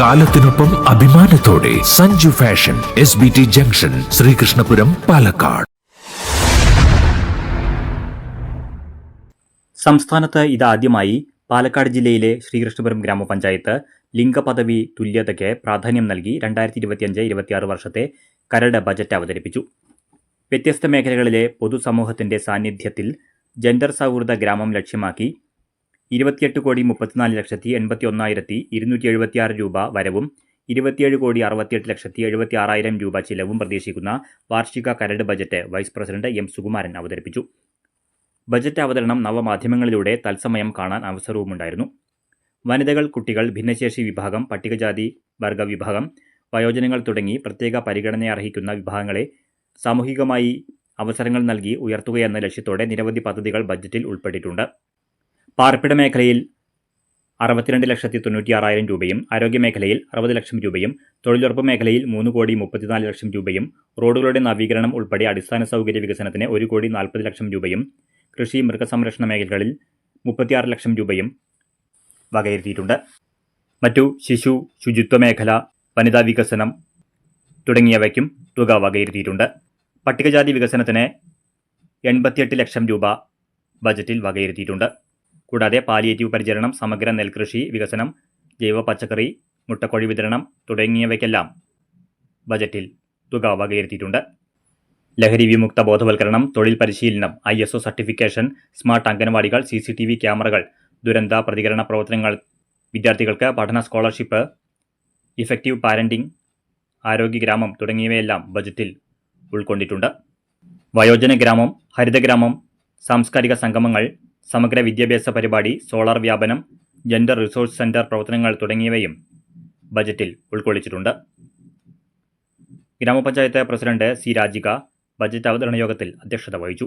കാലത്തിനൊപ്പം അഭിമാനത്തോടെ Sanju fashion S B T junction Sreekrishnapuram Palakkad. സംസ്ഥാനത്ത് ഇതാദ്യമായി പാലക്കാട് ജില്ലയിലെ ശ്രീകൃഷ്ണപുരം ഗ്രാമപഞ്ചായത്ത് ലിംഗപദവി തുല്യതയ്ക്ക് പ്രാധാന്യം നൽകി രണ്ടായിരത്തി ഇരുപത്തിയഞ്ച് ഇരുപത്തിയാറ് വർഷത്തെ കരട് ബജറ്റ് അവതരിപ്പിച്ചു. വ്യത്യസ്ത മേഖലകളിലെ പൊതുസമൂഹത്തിന്റെ സാന്നിധ്യത്തിൽ ജെൻഡർ സൗഹൃദ ഗ്രാമം ലക്ഷ്യമാക്കി ഇരുപത്തിയെട്ട് കോടി മുപ്പത്തിനാല് ലക്ഷത്തി എൺപത്തി ഒന്നായിരത്തി ഇരുന്നൂറ്റി എഴുപത്തിയാറ് രൂപ വരവും ഇരുപത്തിയേഴ് കോടി അറുപത്തിയെട്ട് ലക്ഷത്തി എഴുപത്തി ആറായിരം രൂപ ചിലവും പ്രതീക്ഷിക്കുന്ന വാർഷിക കരട് budget vice president M Sukumaran അവതരിപ്പിച്ചു. ബജറ്റ് അവതരണം നവമാധ്യമങ്ങളിലൂടെ തത്സമയം കാണാൻ അവസരവുമുണ്ടായിരുന്നു. വനിതകൾ കുട്ടികൾ ഭിന്നശേഷി വിഭാഗം പട്ടികജാതി വർഗ വിഭാഗം വയോജനങ്ങൾ തുടങ്ങി പ്രത്യേക പരിഗണന അർഹിക്കുന്ന വിഭാഗങ്ങളെ സാമൂഹികമായി അവസരങ്ങൾ നൽകി ഉയർത്തുകയെന്ന ലക്ഷ്യത്തോടെ നിരവധി പദ്ധതികൾ ബജറ്റിൽ ഉൾപ്പെട്ടിട്ടുണ്ട്. പാർപ്പിട മേഖലയിൽ അറുപത്തിരണ്ട് ലക്ഷത്തി തൊണ്ണൂറ്റിയാറായിരം രൂപയും ആരോഗ്യ മേഖലയിൽ അറുപത് ലക്ഷം രൂപയും തൊഴിലുറപ്പ് മേഖലയിൽ മൂന്ന് കോടി മുപ്പത്തിനാല് ലക്ഷം രൂപയും റോഡുകളുടെ നവീകരണം ഉൾപ്പെടെ അടിസ്ഥാന സൗകര്യ വികസനത്തിന് ഒരു കോടി നാൽപ്പത് ലക്ഷം രൂപയും കൃഷി മൃഗസംരക്ഷണ മേഖലകളിൽ മുപ്പത്തിയാറ് ലക്ഷം രൂപയും വകയിരുത്തിയിട്ടുണ്ട്. മറ്റു ശിശു ശുചിത്വ മേഖല വനിതാ വികസനം തുടങ്ങിയവയ്ക്കും തുക വകയിരുത്തിയിട്ടുണ്ട്. പട്ടികജാതി വികസനത്തിന് എൺപത്തിയെട്ട് ലക്ഷം രൂപ ബജറ്റിൽ വകയിരുത്തിയിട്ടുണ്ട്. കൂടാതെ പാലിയേറ്റീവ് പരിചരണം സമഗ്ര നെൽകൃഷി വികസനം ജൈവ പച്ചക്കറി മുട്ടക്കോഴി വിതരണം തുടങ്ങിയവയ്ക്കെല്ലാം ബജറ്റിൽ തുക വകയിരുത്തിയിട്ടുണ്ട്. ലഹരി വിമുക്ത ബോധവൽക്കരണം തൊഴിൽ പരിശീലനം I S O certification smart അംഗനവാടികൾ C C T V ക്യാമറകൾ ദുരന്ത പ്രതികരണ പ്രവർത്തനങ്ങൾ വിദ്യാർത്ഥികൾക്ക് പഠന സ്കോളർഷിപ്പ് ഇഫക്റ്റീവ് പാരന്റിംഗ് ആരോഗ്യ ഗ്രാമം തുടങ്ങിയവയെല്ലാം ബജറ്റിൽ ഉൾക്കൊണ്ടിട്ടുണ്ട്. വയോജന ഗ്രാമം ഹരിതഗ്രാമം സാംസ്കാരിക സംഗമങ്ങൾ സമഗ്ര വിദ്യാഭ്യാസ പരിപാടി സോളാർ വ്യാപനം ജെൻഡർ റിസോഴ്സ് സെന്റർ പ്രവർത്തനങ്ങൾ തുടങ്ങിയവയും ബജറ്റിൽ ഉൾക്കൊള്ളിച്ചിട്ടുണ്ട്. ഗ്രാമപഞ്ചായത്ത് പ്രസിഡന്റ് സി രാജിക ബജറ്റ് അവതരണ യോഗത്തിൽ അധ്യക്ഷത വഹിച്ചു.